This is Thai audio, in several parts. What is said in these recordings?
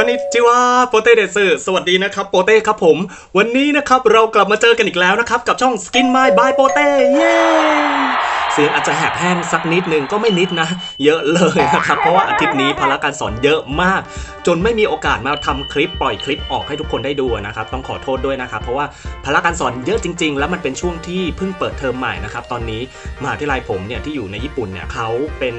คอนนิจิวาโปเต้เดซสวัสดีนะครับโปเต้ครับผม วันนี้นะครับเรากลับมาเจอกันอีกแล้วนะครับ กับช่อง Skin My by โปเต้เย้เสียงอาจจะแหบแห้งสักนิดนึงก็ไม่นิดนะ เยอะเลยนะครับ เพราะว่าอาทิตย์นี้พาระการสอนเยอะมาก จนไม่มีโอกาสมาทำคลิปปล่อยคลิปออกให้ทุกคนได้ดูนะครับ ต้องขอโทษด้วยนะครับ เพราะว่าพาระการสอนเยอะจริง ๆ แล้วมันเป็นช่วงที่เพิ่งเปิดเทอมใหม่นะครับตอนนี้มหาวิทยาลัยผมเนี่ยที่อยู่ในญี่ปุ่นเนี่ยเขาเป็น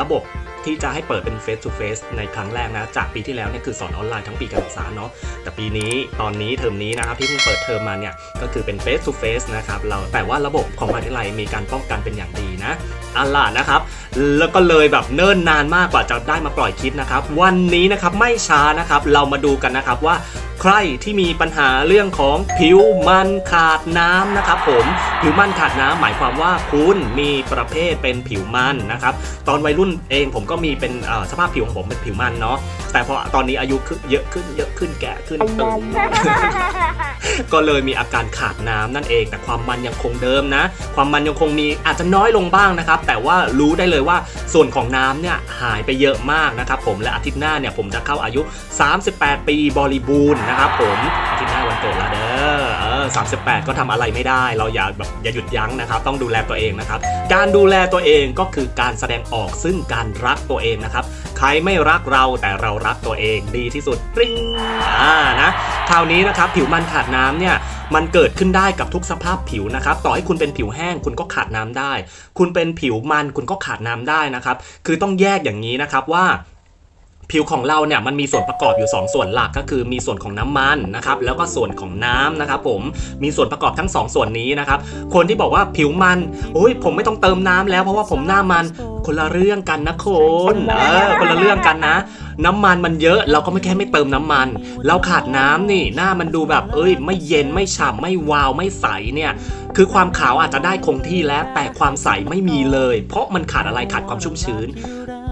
ระบบ ที่จะให้เปิดเป็น face to face ในครั้งแรกนะ จากปีที่แล้วเนี่ยคือสอนออนไลน์ทั้งปีการศึกษาเนาะแต่ปีนี้ตอนนี้เทอมนี้นะครับที่เพิ่งเปิดเทอมมาเนี่ยก็คือเป็น face to face นะครับเราแต่ว่าระบบของมหาวิทยาลัยมีการป้องกันเป็นอย่างดีนะอัลล่ะนะครับ แล้วก็เลยแบบเนิ่นนานมากกว่าจะได้มาปล่อยคลิปนะครับ วันนี้นะครับไม่ช้านะครับ เรามาดูกันนะครับว่า ใครที่มีปัญหาเรื่องของผิวมันขาดน้ำนะครับผมผิวมันขาดน้ำหมายความว่าคุณมีประเภทเป็นผิวมันนะครับตอนวัยรุ่นเองผมก็มีเป็นสภาพผิวของผมเป็นผิวมันเนาะแต่พอตอนนี้อายุขึ้นเยอะขึ้นเยอะขึ้นแก่ขึ้นตึงก็เลยมีอาการขาดน้ำนั่นเอง แต่ความมันยังคงเดิมนะ ความมันยังคงมีอาจจะน้อยลงบ้างนะครับ แต่ว่ารู้ได้เลยว่าส่วนของน้ำเนี่ยหายไปเยอะมากนะครับผมและอาทิตย์หน้าเนี่ยผมจะเข้าอายุ 38 ปีบริบูรณ์นะครับผมอาทิตย์หน้าวันเกิดล้วเด้อเออ38ก็ทำอะไรไม่ได้ เราอย่าแบบอย่าหยุดยั้งนะครับ ต้องดูแลตัวเองนะครับ การดูแลตัวเองก็คือการแสดงออกซึ่งการรักตัวเองนะครับ ใครไม่รักเราแต่เรารักตัวเองดีที่สุดปริ้งอ่านะคราวนี้นะครับผิวมันขาดน้ำเนี่ยมันเกิดขึ้นได้กับทุกสภาพผิวนะครับ ต่อให้คุณเป็นผิวแห้งคุณก็ขาดน้ำได้ คุณเป็นผิวมันคุณก็ขาดน้ำได้นะครับ คือต้องแยกอย่างนี้นะครับว่า ผิวของเราเนี่ยมันมีส่วนประกอบอยู่ 2 ส่วนหลักก็คือมีส่วนของน้ำมันนะครับแล้วก็ส่วนของน้ำนะครับผมมีส่วนประกอบทั้ง 2 ส่วนนี้นะครับคนที่บอกว่าผิวมันโอ้ยผมไม่ต้องเติมน้ำแล้วเพราะว่าผมหน้ามันคนละเรื่องกันนะคนเออคนละเรื่องกันนะ น้ำมันมันเยอะเราก็ไม่แค่ไม่เติมน้ำมัน เราขาดน้ำนี่หน้ามันดูแบบ เอ้ย ไม่เย็นไม่ฉ่ำไม่วาวไม่ใสเนี่ยคือความขาวอาจจะได้คงที่แล้วแต่ความใสไม่มีเลย เพราะมันขาดอะไรขาดความชุ่มชื้น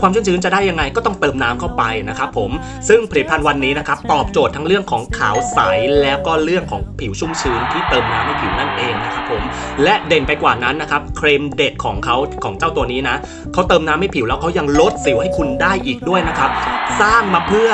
ความชุ่มชื้นจะได้ยังไงก็ต้องเติมน้ำเข้าไปนะครับผมซึ่งผลิตภัณฑ์วันนี้นะครับตอบโจทย์ทั้งเรื่องของขาวใสแล้วก็เรื่องของผิวชุ่มชื้นที่เติมน้ำให้ผิวนั่นเองนะครับผมและเด่นไปกว่านั้นนะครับเครมเด็ดของเขาของเจ้าตัวนี้นะเขาเติมน้ำให้ผิวแล้วเขายังลดสิวให้คุณได้อีกด้วยนะครับสร้างมาเพื่อ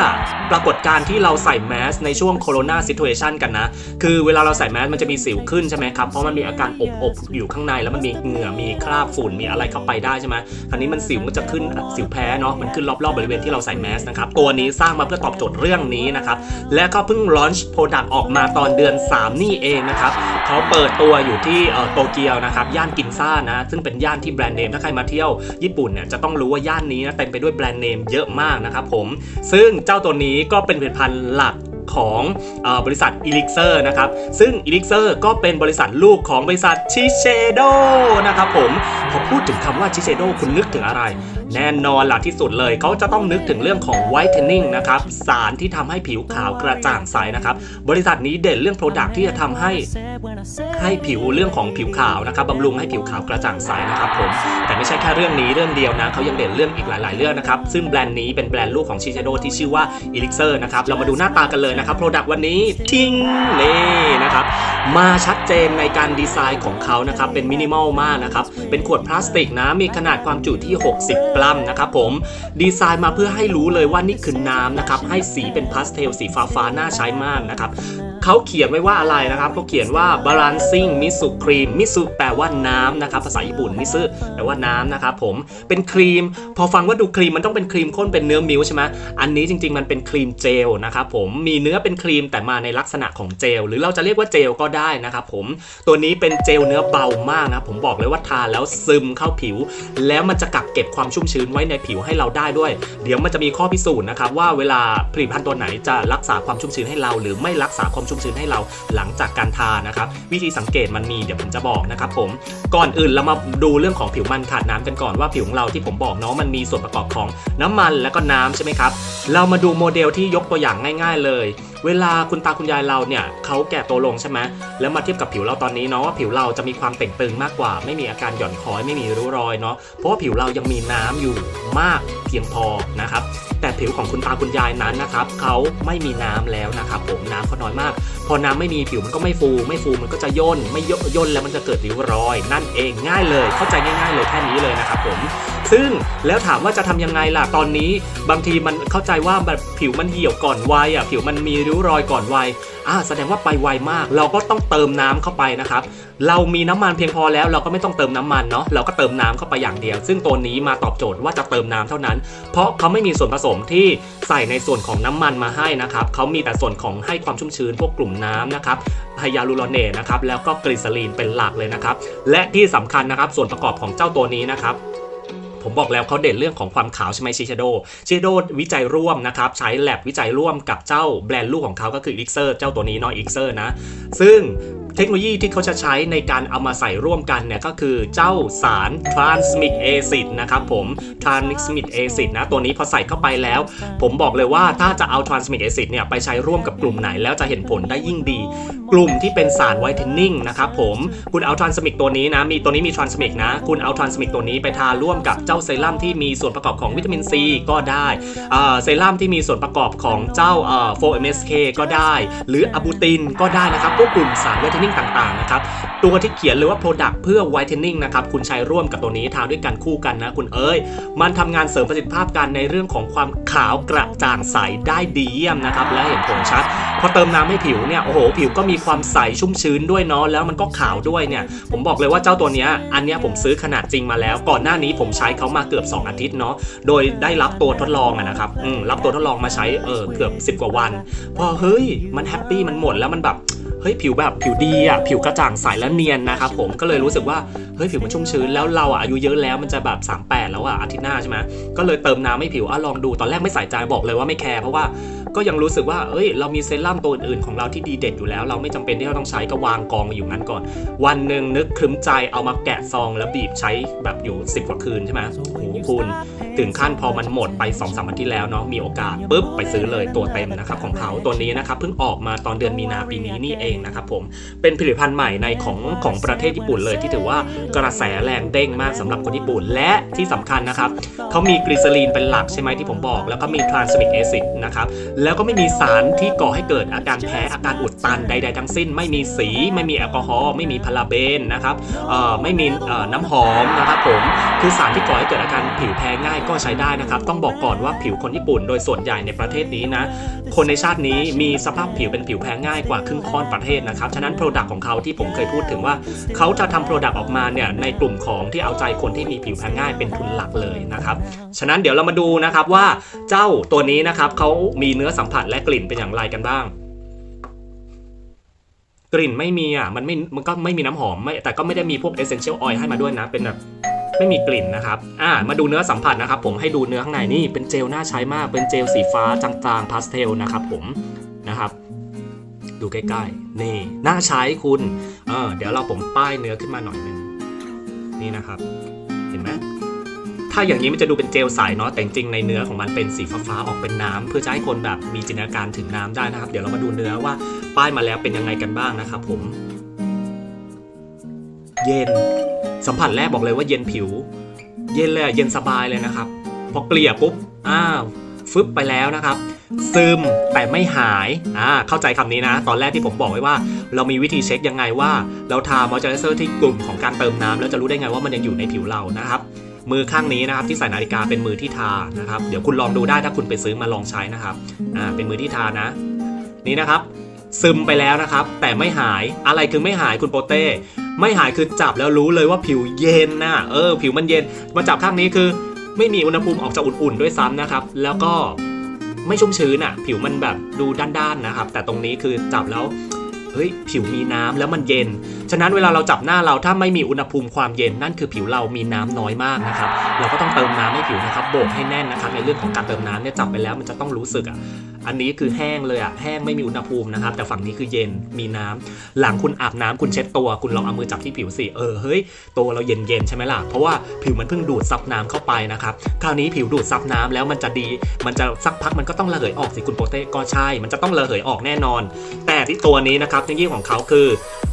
ปรากฏการณ์ที่เราใส่แมสในช่วงโคโรนาซิทูเอชันกันนะ คือเวลาเราใส่แมสมันจะมีสิวขึ้นใช่ไหมครับ เพราะมันมีอาการอบอบๆอยู่ข้างในแล้วมันมีเหงื่อมีคราบฝุ่นมีอะไรเข้าไปได้ใช่ไหมคราวนี้มันสิวมันจะขึ้นสิวแพ้เนาะมันขึ้นรอบๆบริเวณที่เราใส่แมสนะครับตัวนี้สร้างมาเพื่อตอบโจทย์เรื่องนี้นะครับและก็เพิ่งลอนช์โปรดักต์ออกมาตอนเดือน 3 นี่เองนะครับเขาเปิดตัวอยู่ที่โตเกียวนะครับย่านกินซ่านะซึ่งเป็นย่านที่แบรนด์เนมถ้าใครมาเที่ยวญี่ปุ่นเนี่ยจะต้องรู้ว่าย่านนี้นะเต็มไปด้วยแบรนด์เนมเยอะมากนะครับผมซึ่งเจ้าตัวนี้ก็เป็นผลิตภัณฑ์หลักของอบริษัท Elixir นะครับ ซึ่ง Elixir ก็เป็นบริษัทลูกของบริษัท Shiseido นะครับผม พอพูดถึงคำว่า Shiseido คุณนึกถึงอะไรแน่นอนล่ะที่สุดเลยเขาจะต้องนึกถึงเรื่องของ whitening นะครับ สารที่ทำให้ผิวขาวกระจ่างใสนะครับ บริษัทนี้เด่นเรื่อง Product ที่จะทำให้ให้ผิวเรื่องของผิวขาวนะครับบำรุงให้ผิวขาวกระจ่างใสนะครับผม แต่ไม่ใช่แค่เรื่องนี้เรื่องเดียวนะเขายังเด่นเรื่องอีกหลาย ๆ เรื่องนะครับ ซึ่งแบรนด์นี้เป็นแบรนด์ลูกของชิเชโดที่ชื่อว่า Elixir นะครับ เรามาดูหน้าตากันเลยนะครับ Product วันนี้ทิ้งนี่นะครับ มาชัดเจนในการดีไซน์ของเขานะครับ เป็นมินิมอลมากนะครับ เป็นขวดพลาสติกนะ มีขนาดความจุที่ 60กรัมนะครับผมดีไซน์มาเพื่อให้รู้เลยว่านี่คือน้ำนะครับให้สีเป็นพาสเทลสีฟ้าฟ้าๆน่าใช้มากนะครับ เขาเขียนไว้ว่าอะไรนะครับเขาเขียนว่า balancing misu cream misu แปลว่าน้ำนะครับภาษาญี่ปุ่นมิซึแปลว่าน้ำนะครับผมเป็นครีม พอฟังว่าดูครีมมันต้องเป็นครีมข้นเป็นเนื้อมิลค์ใช่ไหมอันนี้จริง ๆ มันเป็นครีมเจลนะครับผมมีเนื้อเป็นครีมแต่มาในลักษณะของเจล หรือเราจะเรียกว่าเจลก็ได้นะครับผมตัวนี้เป็นเจลเนื้อเบามากนะผมบอกเลยว่าทาแล้วซึมเข้าผิว แล้วมันจะกักเก็บความชุ่มชื้นไว้ในผิวให้เราได้ด้วย เดี๋ยวมันจะมีข้อพิสูจน์นะครับว่าเวลาผลิตภัณฑ์ตัวไหนจะรักษาความชุ่มชื้นให้เรา หรือไม่รักษาความชุ่มชื้นให้เราหลังจากการทานะครับ วิธีสังเกตมันมีเดี๋ยวผมจะบอกนะครับผมก่อนอื่นเรามาดูเรื่องของผิวมันขาดน้ำกันก่อนว่าผิวของเราที่ผมบอกเนาะมันมีส่วนประกอบของน้ำมันและก็น้ำใช่ไหมครับเรามาดูโมเดลที่ยกตัวอย่างง่าย ๆ เลย เวลาคุณตาคุณยายเราเนี่ยเขาแก่ตัวลงใช่ไหมแล้วมาเทียบกับผิวเราตอนนี้เนาะว่าผิวเราจะมีความเต่งตึงมากกว่า ไม่มีอาการหย่อนคล้อยไม่มีริ้วรอยเนาะเพราะว่าผิวเรายังมีน้ำอยู่มากเพียงพอนะครับแต่ผิวของคุณตาคุณยายนั้นนะครับเขาไม่มีน้ำแล้วนะครับผมน้ำเขาน้อยมาก พอน้ำไม่มีผิวมันก็ไม่ฟู ไม่ฟูมันก็จะย่นไม่ย่นย่นแล้วมันจะเกิดริ้วรอย นั่นเองง่ายเลย เข้าใจง่าย ๆ เลยแค่นี้เลยนะครับผม ซึ่งแล้วถามว่าจะทำยังไงล่ะตอนนี้ บางทีมันเข้าใจว่าแบบผิวมันเหี่ยวก่อนวัยอะผิวมันมีริ้วรอยก่อนวัยอ่าแสดงว่าไปไวมาก เราก็ต้องเติมน้ำเข้าไปนะครับ เรามีน้ำมันเพียงพอแล้วเราก็ไม่ต้องเติมน้ำมันเนาะเราก็เติมน้ำเข้าไปอย่างเดียว ซึ่งตัวนี้มาตอบโจทย์ว่าจะเติมน้ำเท่านั้น เพราะเขาไม่มีส่วนผสมที่ใส่ในส่วนของน้ำมันมาให้นะครับเขามีแต่ส่วนของให้ความชุ่มชื้นพวกกลุ่มน้ำนะครับไฮยาลูรอเนตนะครับแล้วก็กลีซอรีนเป็นหลักเลยนะครับและที่สำคัญนะครับส่วนประกอบของเจ้าตัวนี้นะครับ ผมบอกแล้วเขาเด่นเรื่องของความขาวใช่ไหมชิชโดชิชโดวิจัยร่วมนะครับ ใช้แลบวิจัยร่วมกับเจ้าแบรนด์ลูกของเขาก็คือ e x e r เจ้าตัวนี้เนาะ e x e r นะ ซึ่ง เทคโนโลยีที่เขาจะใช้ในการเอามาใส่ร่วมกันเนี่ยก็คือเจ้าสาร transmic acid นะครับผม transmic acid นะตัวนี้พอใส่เข้าไปแล้ว ผมบอกเลยว่าถ้าจะเอา transmic acid เนี่ยไปใช้ร่วมกับกลุ่มไหนแล้วจะเห็นผลได้ยิ่งดี กลุ่มที่เป็นสารไวท์เทนนิ่งนะครับผมคุณเอา transmic ตัวนี้นะมีตัวนี้มี transmic นะ คุณเอา transmic ตัวนี้ไปทาร่วมกับเจ้าเซรั่มที่มีส่วนประกอบของวิตามินซีก็ได้เซรั่มที่มีส่วนประกอบของเจ้าเอ่อ 4MSK ก็ได้ หรืออะบูตินก็ได้นะครับพวกกลุ่มสารไวท์เทนนิ่งต่างๆนะครับตัวที่เขียนเลยว่า product เพื่อไวท์เทนนิ่งนะครับคุณใช้ร่วมกับตัวนี้ทาด้วยกันคู่กันนะคุณเอ้ย มันทำงานเสริมประสิทธิภาพกันในเรื่องของความขาวกระจ่างใสได้ดีเยี่ยมนะครับและเห็นผลชัด พอเติมน้ำให้ผิวเนี่ยโอ้โหผิวก็มีความใสชุ่มชื้นด้วยเนาะแล้วมันก็ขาวด้วยเนี่ยผมบอกเลยว่าเจ้าตัวเนี้ยอันเนี้ยผมซื้อขนาดจริงมาแล้ว ก่อนหน้านี้ผมใช้เขามาเกือบ 2 อาทิตย์เนาะโดยได้รับตัวทดลองนะครับรับตัวทดลองมาใช้เออเกือบ 10 กว่าวัน พอเฮ้ยมันแฮปปี้มันหมดแล้วมันแบบ ฮ้ยผิวแบบผิวดีอะผิวกระจ่างใสและเนียนนะครับผมก็เลยรู้สึกว่าเฮ้ยผิวมันชุ่มชื้นแล้วเราอะอายุเยอะแล้วมันจะแบบ 38 แล้วอะอาทิตย์หน้าใช่ไหมก็เลยเติมน้ำให้ผิวอะลองดูตอนแรกไม่ใส่ใจบอกเลยว่าไม่แคร์เพราะว่า ก็ยังรู้สึกว่าเอ้ย เรามีเซรั่มตัวอื่นๆของเราที่ดีเด็ดอยู่แล้ว เราไม่จำเป็นที่เราต้องใช้ก็วางกองอยู่งั้นก่อน วันหนึ่งนึกครึ้มใจเอามาแกะซองแล้วบีบใช้แบบอยู่ 10 กว่าคืนใช่ไหมโอ้โหคุณ ถึงขั้นพอมันหมดไป2อสวันที่แล้วเนาะมีโอกาสปุ๊บไปซื้อเลยตัวเต็มนะครับของเขาตัวนี้นะครับเพิ่งออกมาตอนเดือนมีนาปีนี้นี่เองนะครับผมเป็นผลิตภัณฑ์ใหม่ในของของประเทศญี่ปุ่นเลยที่ถือว่ากระแสแรงเด้งมากสำหรับคนญี่ปุ่นและที่สำคัญนะครับเขามีกลีเซอรีนเป็นหลักใช่ไหมที่ผมบอก แล้วก็มีทรานสมิกแอซิดนะครับแล้วก็ไม่มีสารที่ก่อให้เกิดอาการแพ้อาการอุดตันใด ๆ ทั้งสิ้น ไม่มีสี ไม่มีแอลกอฮอล์ไม่มีพาราเบนนะครับไม่มีน้ำหอมนะครับผมคือสารที่ก่อให้เกิดอาการผิวแพ้ง่ายก็ใช้ได้นะครับ ต้องบอกก่อนว่าผิวคนญี่ปุ่น โดยส่วนใหญ่ในประเทศนี้นะคนในชาตินี้มีสภาพผิวเป็นผิวแพ้ง่ายกว่าครึ่งค่อนประเทศนะครับฉะนั้นโปรดักต์ของเขาที่ผมเคยพูดถึงว่าเขาจะทำโปรดักต์ออกมาเนี่ยในกลุ่มของที่เอาใจคนที่มีผิวแพ้ง่ายเป็นทุนหลักเลยนะครับฉะนั้นเดี๋ยวเรามาดูนะครับว่าเจ้าตัวนี้นะครับเขามีเนื้อสัมผัสและกลิ่นเป็นอย่างไรกันบ้าง กลิ่นไม่มีอะมันไม่มันก็ไม่มีน้ำหอมไม่แต่ก็ไม่ได้มีพวก essential oil ให้มาด้วยนะเป็นแบบไม่มีกลิ่นนะครับอ่ามาดูเนื้อสัมผัสนะครับ ผมให้ดูเนื้อข้างในนี่เป็นเจลน่าใช้มากเป็นเจลสีฟ้าจางๆพาสเทลนะครับ ผมนะครับ ดูใกล้ๆนี่น่าใช้คุณเออเดี๋ยวเราผมป้ายเนื้อขึ้นมาหน่อยนึงนี่นะครับ เห็นไหม ถ้าอย่างนี้มันจะดูเป็นเจลใสเนาะแต่จริงในเนื้อของมันเป็นสีฟ้าๆออกเป็นน้ำเพื่อจะให้คนแบบมีจินตนาการถึงน้ำได้นะครับ เดี๋ยวเรามาดูเนื้อว่าป้ายมาแล้วเป็นยังไงกันบ้างนะครับผม เย็น สัมผัสแรกบอกเลยว่าเย็นผิว เย็นเลยเย็นสบายเลยนะครับพอเกลี่ยปุ๊บอ้าวฟึบไปแล้วนะครับซึมแต่ไม่หายอ่าเข้าใจคำนี้นะ ตอนแรกที่ผมบอกไว้ว่า เรามีวิธีเช็คยังไงว่า เราทามอยเจอร์ไรเซอร์ที่กลุ่มของการเติมน้ำแล้วจะรู้ได้ไงว่ามันยังอยู่ในผิวเรานะครับ มือข้างนี้นะครับที่ใส่นาฬิกาเป็นมือที่ทานะครับ เดี๋ยวคุณลองดูได้ถ้าคุณไปซื้อมาลองใช้นะครับอ่าเป็นมือที่ทานะ นี่นะครับ ซึมไปแล้วนะครับ แต่ไม่หายอะไรคือไม่หายคุณโปเต้ไม่หายคือจับแล้วรู้เลยว่าผิวเย็นนะเออ ผิวมันเย็นมาจับข้างนี้คือ ไม่มีอุณหภูมิออกจะอุ่นๆด้วยซ้ำนะครับ แล้วก็ไม่ชุ่มชื้นอะ ผิวมันแบบดูด้านๆนะครับ แต่ตรงนี้คือจับแล้วเฮ้ยผิวมีน้ำแล้วมันเย็นฉะนั้นเวลาเราจับหน้าเราถ้าไม่มีอุณหภูมิความเย็นนั่นคือผิวเรามีน้ำน้อยมากนะครับเราก็ต้องเติมน้ำให้ผิวนะครับโบกให้แน่นนะครับในเรื่องของการเติมน้ำเนี่ยจับไปแล้วมันจะต้องรู้สึกอะอันนี้คือแห้งเลยอะแห้งไม่มีอุณหภูมินะครับแต่ฝั่งนี้คือเย็นมีน้ำหลังคุณอาบน้ำคุณเช็ดตัว คุณลองเอามือจับที่ผิวสิเออเฮ้ยตัวเราเย็นๆใช่ไหมล่ะเพราะว่าผิวมันเพิ่งดูดซับน้ำเข้าไปนะครับคราวนี้ผิวดูดซับน้ำแล้วมันจะดี มันจะสักพักมันก็ต้องระเหยออกสิคุณโปเต้ก็ใช่ มันจะต้องระเหยออกแน่นอน แต่ที่ตัวนี้นะครับเทคนโลยีของเขาคือ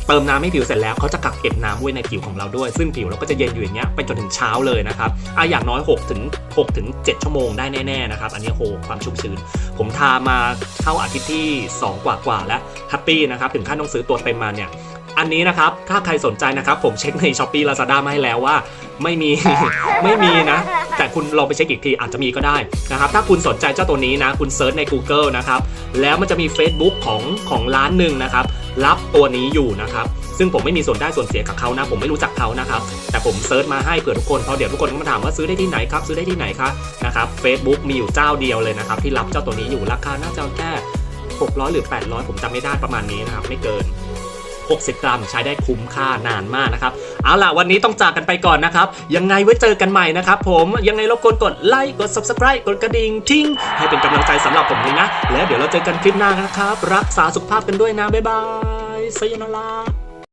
เติมน้ำให้ผิวเสร็จแล้วเขาจะกักเก็บน้ำไว้ในผิวของเราด้วย ซึ่งผิวเราก็จะเย็นอยู่อย่างเงี้ยไปจนถึงเช้าเลยนะครับอะอย่างน้อย6ถึง6ถึง7ชั่วโมงได้แน่ๆนะครับ อันนี้โหความชุ่มชื้น ผมทามาเข้าอาทิตย์ที่2กว่ากว่าๆแล้วแฮปปี้นะครับถึงขั้นต้องซื้อตัวเต็มมาเนี่ยอันนี้นะครับ ถ้าใครสนใจนะครับ ผมเช็คใน s h อ p e e Lazada มาให้แล้วว่า ไม่มี ไม่มีนะ แต่คุณลองไปเช็คอีกทีอาจจะมีก็ได้นะครับ ถ้าคุณสนใจเจ้าตัวนี้นะ คุณเซิร์ชใน Google นะครับ แล้วมันจะมี Facebook ของของร้านหนึ่งนะครับ รับตัวนี้อยู่นะครับ ซึ่งผมไม่มีส่วนได้ส่วนเสียกับเขานะ ผมไม่รู้จักเขานะครับ แต่ผมเซิร์ชมาให้เผื่อทุกคนเพราะเดี๋ยวทุกคนก็มาถามว่าซื้อได้ที่ไหนครับ ซื้อได้ที่ไหนคะนะครับ Facebook มีอยู่เจ้าเดียวเลยนะครับ ที่รับเจ้าตัวนี้อยู่ราคาน่าจะแค่600 หรือ 800 ผมจำไม่ได้ประมาณนี้นะครับ ไม่เกิน 60 กรัมใช้ได้คุ้มค่านานมากนะครับ เอาล่ะวันนี้ต้องจากกันไปก่อนนะครับ ยังไงไว้เจอกันใหม่นะครับผมยังไงรบกวนกดไลค์กด subscribe กดกระดิ่งทิ้ง ให้เป็นกำลังใจสำหรับผมเลยนะ แล้วเดี๋ยวเราเจอกันคลิปหน้านะครับ รักษาสุขภาพกันด้วยนะบ๊ายบายสยนารา